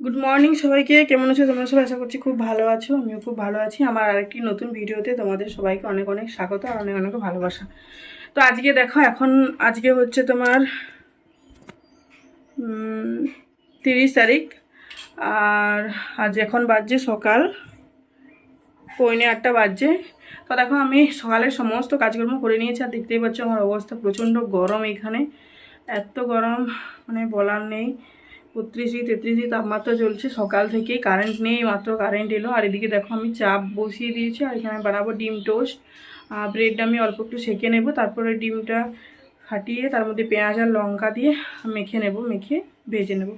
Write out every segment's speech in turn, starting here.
Good morning সবাইকে, কেমন আছো? তোমরা সবাই আশা করছি খুব ভালো আছো, আমিও খুব ভালো আছি। আমার আরেকটি নতুন ভিডিওতে তোমাদের সবাইকে অনেক অনেক স্বাগত, আর অনেক অনেক ভালোবাসা। তো আজকে দেখো, এখন আজকে হচ্ছে তোমার তিরিশ তারিখ, আর আজ এখন বাজছে সকাল পৌনে আটটা বাজছে। তো দেখো, আমি সকালের সমস্ত কাজকর্ম করে নিয়েছি, আর দেখতেই পাচ্ছ আমার অবস্থা প্রচণ্ড গরম এখানে। এত গরম মানে বলার নেই। বত্রিশ ডিগ্রি তেত্রিশ ডিগ্রি তাপমাত্রা চলছে, সকাল থেকেই কারেন্ট নেই, মাত্র কারেন্ট এলো। আর এদিকে দেখো আমি চাপ বসিয়ে দিয়েছি, আর এখানে বানাবো ডিম টোস্ট। ব্রেডটা আমি অল্প একটু সেঁকে নেব, তারপরে ডিমটা ফাটিয়ে, তার মধ্যে পেঁয়াজ আর লঙ্কা দিয়ে মেখে নেব, মেখে ভেজে নেব।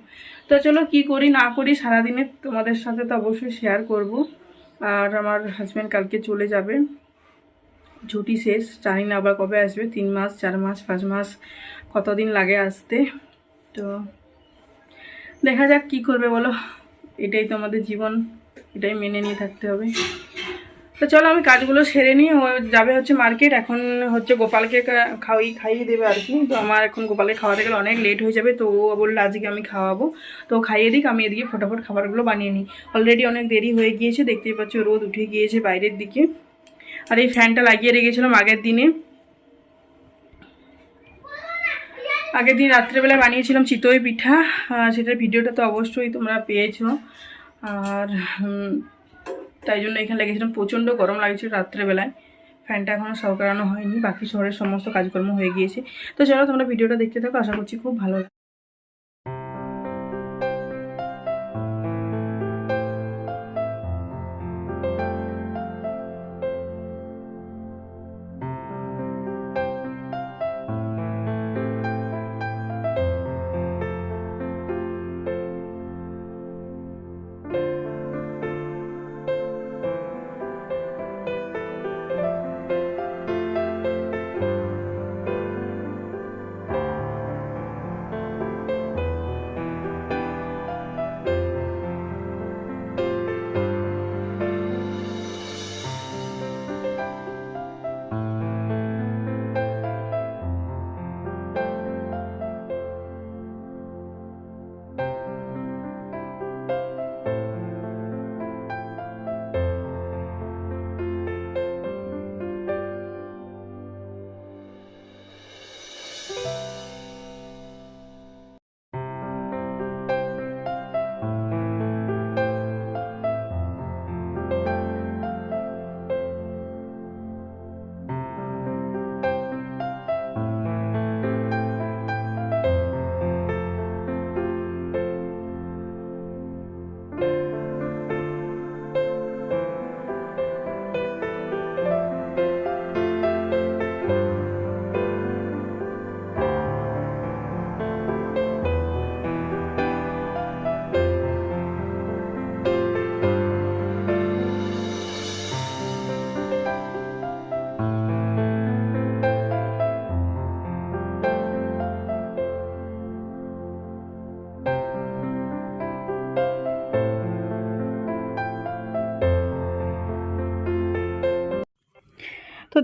তো চলো কি করি, না করি, সারাদিনে তোমাদের সাথে তো অবশ্যই শেয়ার করব। আর আমার হাজব্যান্ড কালকে চলে যাবে। ছুটি শেষ, জানি না আবার কবে আসবে, তিন মাস, চার মাস, পাঁচ মাস, কতদিন লাগে আসতে। তো দেখা যাক কি করবে, বলো। এটাই তো আমাদের জীবন, এটাই মেনে নিয়ে থাকতে হবে। তো চলো, আমি কাজগুলো সেরে নিই। ও যাবে হচ্ছে মার্কেট, এখন হচ্ছে গোপালকে খাওয়াই খাইয়ে দেবে আর কি। তো আমার এখন গোপালকে খাওয়াতে গেলে অনেক লেট হয়ে যাবে, তো ও বলল, আজকে আমি খাওয়াবো। তো খাইয়ে দিক, আমি এদিকে ফটাফট খাবারগুলো বানিয়ে নিই। অলরেডি অনেক দেরি হয়ে গিয়েছে, দেখতেই পাচ্ছ রোদ উঠে গিয়েছে বাইরের দিকে। আর এই ফ্যানটা লাগিয়ে রেখেছিলাম আগের দিনে। আগের দিন রাত্রেবেলা বানিয়েছিলাম চিতই পিঠা সেটার ভিডিওটা তো অবশ্যই তোমরা পেয়েছ। আর তাই জন্য এখানে লেগেছিলাম, প্রচণ্ড গরম লাগছিল রাত্রেবেলায়। ফ্যানটা এখনও সরকারানো হয়নি, বাকি শহরের সমস্ত কাজকর্ম হয়ে গিয়েছে। তো চলো তোমরা ভিডিওটা দেখতে থাকো, আশা করছি খুব ভালো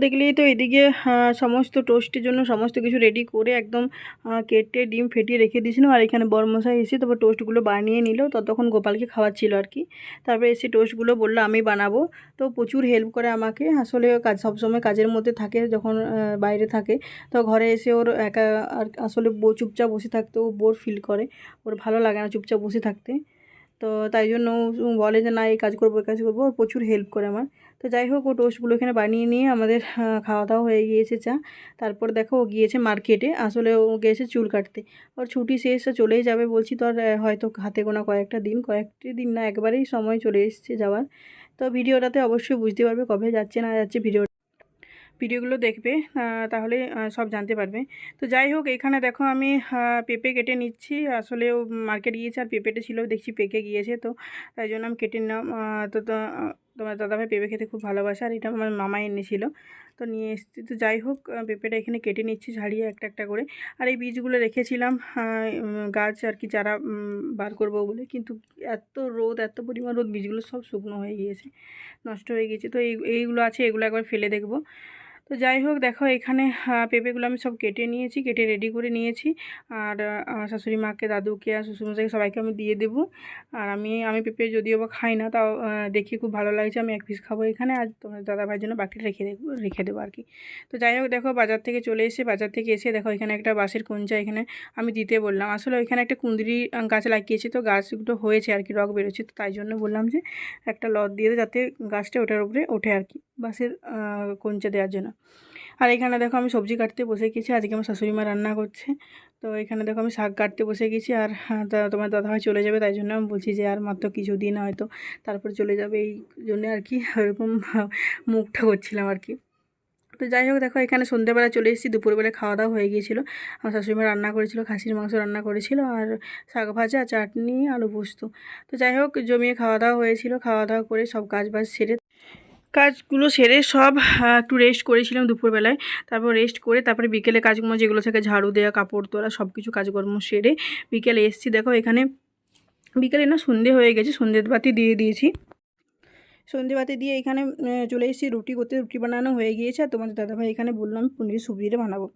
দেখলেই তো এদিকে সমস্ত টোস্টের জন্য সমস্ত কিছু রেডি করে একদম কেটে ডিম ফেটিয়ে রেখে দিয়েছিলাম। আর এখানে বরমশাই এসে তারপর টোস্টগুলো বানিয়ে নিল। ততক্ষণ গোপালকে খাওয়াচ্ছিল আর কি। তারপরে এসে টোস্টগুলো বলল, আমি বানাবো। তো প্রচুর হেল্প করে আমাকে। আসলে কাজ সবসময় কাজের মধ্যে থাকে, যখন বাইরে থাকে। তো ঘরে এসে ওর একা, আর আসলে চুপচাপ বসে থাকতে ও বোর ফিল করে। ওর ভালো লাগে না চুপচাপ বসে থাকতে। তো তাই জন্য বলে যে, না, এই কাজ করব, এই কাজ করব। প্রচুর হেল্প করে আমার। তো যাই হোক, ও টোস্টগুলো এখানে বানিয়ে নিয়ে আমাদের খাওয়া দাওয়া হয়ে গিয়েছে চা তারপর দেখো, ও গিয়েছে মার্কেটে। আসলে ও গিয়েছে চুল কাটতে। ওর ছুটি শেষ চলেই যাবে। বলছি তো আর হয়তো হাতে গোনা কয়েকটা দিন, কয়েকটি দিন না, একবারেই সময় চলে এসছে যাওয়ার। তো ভিডিওটাতে অবশ্যই বুঝতে পারবে কবে যাচ্ছে না যাচ্ছে ভিডিও ভিডিওগুলো দেখবে তাহলে সব জানতে পারবে। তো যাই হোক, এখানে দেখো আমি পেঁপে কেটে নিচ্ছি। আসলে ও মার্কেট গিয়েছে আর পেঁপেটা ছিল, দেখছি পেকে গিয়েছে তো, তাই জন্য আমি কেটে নিলাম। তো তোমার দাদাভাই পেঁপে খেতে খুব ভালোবাসে আর এটা আমার মামা এনেছিল। তো নিয়ে এসছি। তো যাই হোক পেঁপেটা এখানে কেটে নিচ্ছি ঝাড়িয়ে একটা একটা করে। আর এই বীজগুলো রেখেছিলাম গাছ আর কি যারা বার করব বলে। কিন্তু এত রোদ, এত পরিমাণ রোদ, বীজগুলো সব শুকনো হয়ে গিয়েছে, নষ্ট হয়ে গিয়েছে। তো এই, এইগুলো আছে, এগুলো একবার ফেলে দেখব। তো যাই হোক, দেখো এখানে পেঁপেগুলো আমি সব কেটে নিয়েছি, কেটে রেডি করে নিয়েছি। আর শাশুড়ি মাকে, দাদুকে আর শ্বশুরমশাইকে সবাইকে আমি দিয়ে দেবো। আর আমি আমি পেঁপে যদিও বা খাই না, তাও দেখি খুব ভালো লাগছে, আমি এক পিস খাব এখানে। আর তোমার দাদা ভাইয়ের জন্য বাকিটা রেখে দেবো রেখে দেবো আর কি। তো যাই হোক, দেখো বাজার থেকে চলে এসে, বাজার থেকে এসে দেখো এখানে একটা বাঁশের কুঞ্চা এখানে আমি দিতে বললাম। আসলে ওইখানে একটা কুঁদরি গাছ লাগিয়েছি তো, গাছগুলো হয়েছে আর কি, রক বেরোচ্ছে। তো তাই জন্য বললাম যে একটা লদ দিয়ে যাতে গাছটা ওটার উপরে ওঠে আর কি। বাঁশের কঞ্চা দেওয়ার জন্য। আর এখানে দেখো আমি সবজি কাটতে বসে গেছি, আজকে আমার শাশুড়ি মা রান্না করছে। তো এখানে দেখো আমি শাক কাটতে বসে গেছি আর তোমার দাদাভাই চলে যাবে তাই জন্য আমি বলছি যে আর মাত্র কিছু দিন হয়তো তারপর চলে যাবে এই জন্য আর কি, ওরকম মুখটা করছিলাম আর কি। তো যাই হোক দেখো এখানে সন্ধ্যেবেলা চলে এসেছি, দুপুরবেলা খাওয়া দাওয়া হয়ে গিয়েছিল আমার শাশুড়িমা রান্না করেছিল, খাসির মাংস রান্না করেছিল আর শাক ভাজা, চাটনি, আলু পোস্ত। তো যাই হোক জমিয়ে খাওয়া দাওয়া হয়েছিল, খাওয়া দাওয়া করে সব কাজ বাজ সেরে কাজগুলো সেরে সব একটু রেস্ট করেছিলাম দুপুরবেলায়। তারপর রেস্ট করে তারপরে বিকেলে কাজকর্ম যেগুলো থাকে, ঝাড়ু দেওয়া কাপড় তোলা সব কিছু কাজকর্ম সেরে বিকেলে এসেছি। দেখো এখানে বিকেলে না সন্ধে হয়ে গেছে সন্ধ্যে বাতি দিয়ে দিয়েছি। সন্ধে বাতি দিয়ে এখানে চলে এসেছি, রুটি করতে, রুটি বানানো হয়ে গিয়েছে। আর তোমাদের দাদাভাই এখানে বললাম পনির সবজিটা বানাবো।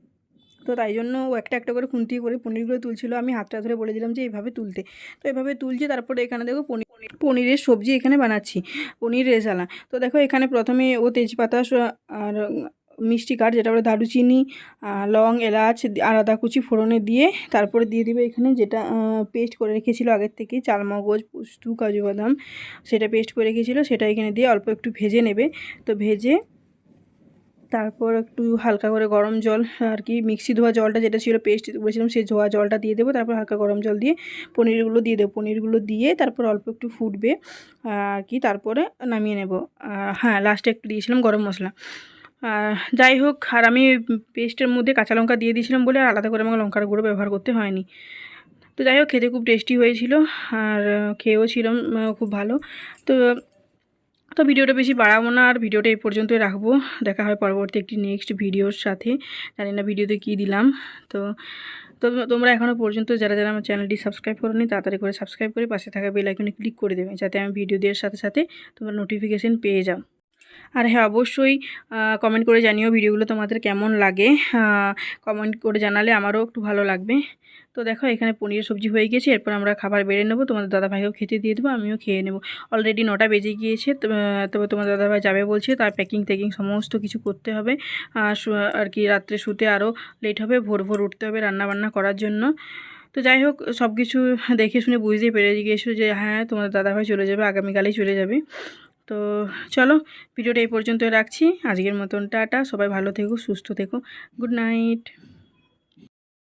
তো তাই জন্য ও একটা একটা করে খুন্তি করে পনিরগুলো তুলছিল। আমি হাতটা ধরে বলে দিলাম যে, এইভাবে তুলতে। তো এভাবে তুলছি, তারপরে এখানে দেখো পনির পনিরের সবজি এখানে বানাচ্ছি পনির রেজালা তো দেখো এখানে প্রথমে ও তেজপাতা আর মিষ্টি কাঠ, যেটা বলে দারুচিনি লং এলাচ আলাদা কুচি ফোড়নে দিয়ে তারপরে দিয়ে দিবে এখানে যেটা পেস্ট করে রেখেছিল আগের থেকে চালমগজ পোস্তু, কাজু বাদাম, সেটা পেস্ট করে রেখেছিলো, সেটা এখানে দিয়ে অল্প একটু ভেজে নেবে। তো ভেজে তারপর একটু হালকা করে গরম জল, আর কি মিক্সি ধোয়া জলটা যেটা ছিল পেস্ট করেছিলাম সেই ধোয়া জলটা দিয়ে দেবো। তারপর হালকা গরম জল দিয়ে পনিরগুলো দিয়ে দেবো। পনিরগুলো দিয়ে তারপর অল্প একটু ফুটবে, আর কি তারপরে নামিয়ে নেব। হ্যাঁ লাস্টে একটু দিয়েছিলাম গরম মশলা। আর যাই হোক, আর আমি পেস্টের মধ্যে কাঁচা লঙ্কা দিয়ে দিয়েছিলাম বলে আর আলাদা করে আমাকে লঙ্কার গুঁড়ো ব্যবহার করতে হয়নি। তো যাই হোক, খেতে খুব টেস্টি হয়েছিল, আর খেয়েও ছিলাম খুব ভালো। তো তো ভিডিওটা বেশি বাড়াবো না, আর ভিডিওটা এই পর্যন্তই রাখব। দেখা হয় পরবর্তী একটি নেক্সট ভিডিওর সাথে। জানি না ভিডিওতে কী দিলাম। তো তো তোমরা এখনও পর্যন্ত যারা যারা আমার চ্যানেলটি সাবস্ক্রাইব করোনি, তাড়াতাড়ি করে সাবস্ক্রাইব করে পাশে থাকা বেল আইকনে ক্লিক করে দেবে, যাতে আমি ভিডিও দেওয়ার সাথে সাথে তোমরা নোটিফিকেশান পেয়ে যাও। আর হ্যাঁ অবশ্যই কমেন্ট করে জানিও ভিডিওগুলো তোমাদের কেমন লাগে। কমেন্ট করে জানালে আমারও একটু ভালো লাগবে। তো দেখো, এখানে পনির সবজি হয়ে গেছে, এরপর আমরা খাবার বেড়ে নেব। তোমাদের দাদাভাইকেও খেতে দিয়ে দেবো, আমিও খেয়ে নেব। অলরেডি নটা বেজে গিয়েছে তবে তোমার দাদাভাই যাবে বলছে, তার প্যাকিং ট্যাকিং সমস্ত কিছু করতে হবে। আর কি, রাত্রে শুতে আরও লেট হবে, ভোর ভোর উঠতে হবে রান্না বান্না করার জন্য। তো যাই হোক সব কিছু দেখে শুনে বুঝতে পেরে গিয়েছো যে হ্যাঁ তোমার দাদাভাই চলে যাবে, আগামীকালেই চলে যাবে। তো চলো ভিডিওটা এই পর্যন্ত রাখছি। আজকের মতন টাটা। সবাই ভালো থেকো, সুস্থ থেকো। Good night.